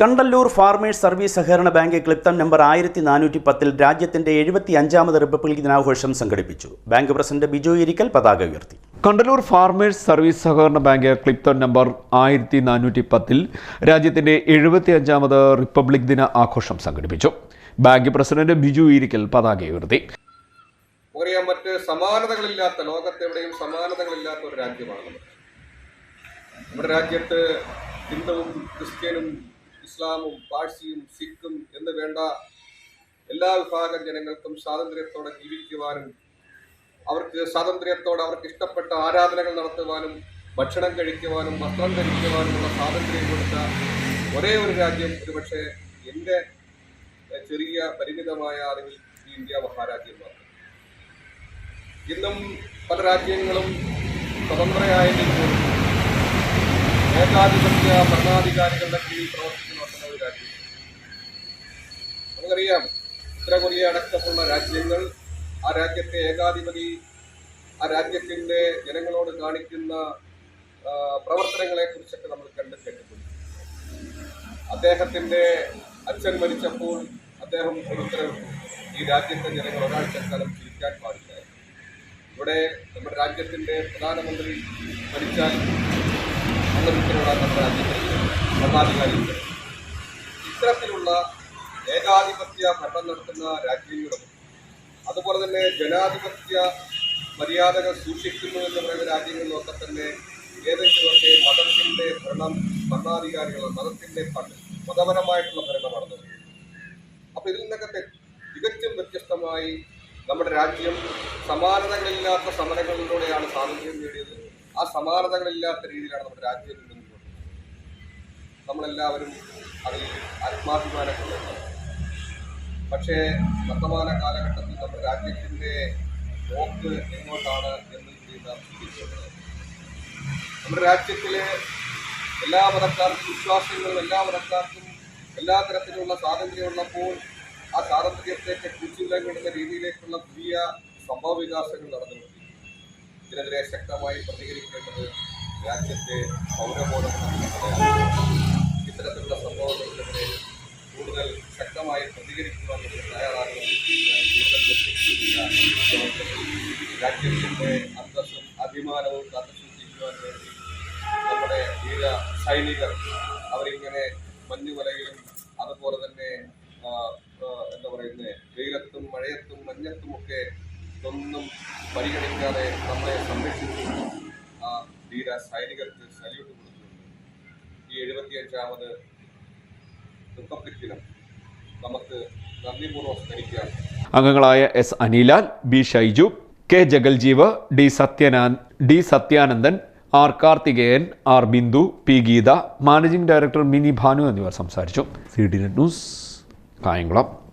Kandalloor farmers service സഹകരണ bank ക്ലിപ്തം number ആയിരത്തി നാനൂറ്റി പത്തിൽ രാജ്യത്തിന്റെ എഴുപത്തി അഞ്ചാമത് റിപ്പബ്ലിക് ദിനാഘോഷം സംഘടിപ്പിച്ചു. ബാങ്ക് പ്രസിഡന്റ് ബിജു ഇരിക്കൽ പതാക ഉയർത്തി. കണ്ടല്ലൂർ ഫാർമേഴ്സ് സർവീസ് സഹകരണ ബാങ്ക് ക്ലിപ്തം നമ്പർ ആയിരത്തി നാനൂറ്റി പത്തിൽ രാജ്യത്തിന്റെ എഴുപത്തി അഞ്ചാമത് റിപ്പബ്ലിക് ദിന ആഘോഷം സംഘടിപ്പിച്ചു. ബാങ്ക് പ്രസിഡന്റ് ബിജു ഇരിക്കൽ പതാക ഉയർത്തി. നമുക്കറിയാം മറ്റ് സമാനതകളില്ലാത്ത ലോകത്തെവിടെയും സമാനതകളില്ലാത്ത ഒരു രാജ്യമാണ് നമ്മുടെ നമ്മുടെ രാജ്യത്ത് ഹിന്ദുവും ക്രിസ്ത്യനും ഇസ്ലാമും പാഴ്സിയും സിഖും എന്ന് വേണ്ട എല്ലാ വിഭാഗം ജനങ്ങൾക്കും സ്വാതന്ത്ര്യത്തോടെ ജീവിക്കുവാനും അവർക്ക് സ്വാതന്ത്ര്യത്തോടെ അവർക്ക് ഇഷ്ടപ്പെട്ട ആരാധനകൾ നടത്തുവാനും ഭക്ഷണം കഴിക്കുവാനും വസ്ത്രം ധരിക്കുവാനുമുള്ള സ്വാതന്ത്ര്യം കൊടുത്ത ഒരേ ഒരു രാജ്യം ഒരുപക്ഷെ എന്റെ ചെറിയ പരിമിതമായ അറിവിൽ ഈ ഇന്ത്യ മഹാരാജ്യം മാത്രം ഇന്നും പല രാജ്യങ്ങളും സ്വതന്ത്രയായെങ്കിൽ പോലും ഏകാധിപത്യ ഭരണാധികാരികളുടെ കീഴിൽ പ്രവർത്തിക്കുന്ന ഒട്ടനവധി ഒരു രാജ്യം നമുക്കറിയാം ഉത്തര കൊറിയ അടക്കമുള്ള രാജ്യങ്ങൾ ആ രാജ്യത്തെ ഏകാധിപതി ആ രാജ്യത്തിന്റെ ജനങ്ങളോട് കാണിക്കുന്ന പ്രവർത്തനങ്ങളെ കുറിച്ചൊക്കെ നമ്മൾ കണ്ടു കേട്ടിട്ടുണ്ട്. അദ്ദേഹത്തിന്റെ അച്ഛൻ മരിച്ചപ്പോൾ അദ്ദേഹം ഒരു ഈ രാജ്യത്തെ ജനങ്ങൾ ഒരാഴ്ച സ്ഥലം ജീവിക്കാൻ പാടില്ല ഇവിടെ നമ്മുടെ രാജ്യത്തിന്റെ പ്രധാനമന്ത്രി മരിച്ചാൽ അങ്ങനെ നമ്മുടെ ഇത്തരത്തിലുള്ള ഏകാധിപത്യ ഭരണം നടത്തുന്ന രാജ്യങ്ങളും അതുപോലെ തന്നെ ജനാധിപത്യ മര്യാദകൾ സൂക്ഷിക്കുന്നു എന്ന് പറയുന്ന രാജ്യങ്ങളിലൊക്കെ തന്നെ ഏതെങ്കിലുമൊക്കെ മതത്തിന്റെ ഭരണം ഭരണാധികാരികൾ മതത്തിന്റെ മതപരമായിട്ടുള്ള ഭരണമാണ് അപ്പോൾ അപ്പൊ ഇതിൽ നിന്നൊക്കെ തികച്ചും വ്യത്യസ്തമായി നമ്മുടെ രാജ്യം സമാനതകളില്ലാത്ത സമരങ്ങളിലൂടെയാണ് സ്വാതന്ത്ര്യം നേടിയത്. ആ സമാനതകളില്ലാത്ത രീതിയിലാണ് നമ്മുടെ രാജ്യം മുന്നോട്ട് നമ്മളെല്ലാവരും അതിൽ ആത്മാഭിമാനം പക്ഷേ വർത്തമാന കാലഘട്ടത്തിൽ നമ്മുടെ രാജ്യത്തിന്റെ പോക്ക് എങ്ങോട്ടാണ് എന്ന് കൂടി നമ്മുടെ രാജ്യത്തിലെ എല്ലാ മതക്കാർക്കും വിശ്വാസങ്ങളും എല്ലാ മതക്കാർക്കും എല്ലാ തരത്തിലുള്ള സ്വാതന്ത്ര്യമുള്ളപ്പോൾ ആ സ്വാതന്ത്ര്യത്തെ കുറിച്ചുവിടുന്ന രീതിയിലേക്കുള്ള പുതിയ സംഭവ വികാസങ്ങൾ നടന്നുകൊണ്ടിരിക്കുന്നു ഇതിനെതിരെ ശക്തമായി പ്രതികരിക്കേണ്ടത് രാജ്യത്തെ പൗരബോധം ഇത്തരത്തിലുള്ള സംഭവങ്ങൾക്കെതിരെ കൂടുതൽ ശക്തമായി പ്രതികരിക്കുവാൻ നമ്മൾ രാജ്യത്തിന്റെ അന്തസ്സും അഭിമാനവും കാത്തുസൂക്ഷിക്കുവാൻ വേണ്ടി നമ്മുടെ വീര സൈനികർ അവരിങ്ങനെ മഞ്ഞുമലയിലും അതുപോലെ തന്നെ എന്താ പറയുന്നത് വെയിലത്തും മഴയത്തും മഞ്ഞത്തുമൊക്കെ ഒന്നും പരിഗണിക്കാതെ നമ്മളെ സംരക്ഷിച്ചു ആ ധീര സൈനികർക്ക് സല്യൂട്ട് കൊടുത്തിട്ടുണ്ട്. ഈ എഴുപത്തിയഞ്ചാമത് റിപ്പബ്ലിക് ദിനം നമുക്ക് നന്ദിപൂർവം സ്മരിക്കാം. അംഗങ്ങളായ S Anilal B Shaiju K Jagaljeev D സത്യനാ D Sathyanandan R Karthikeyan R Bindu P Geetha managing director Mini Bhanu എന്നിവർ സംസാരിച്ചു. C D news Kayamkulam.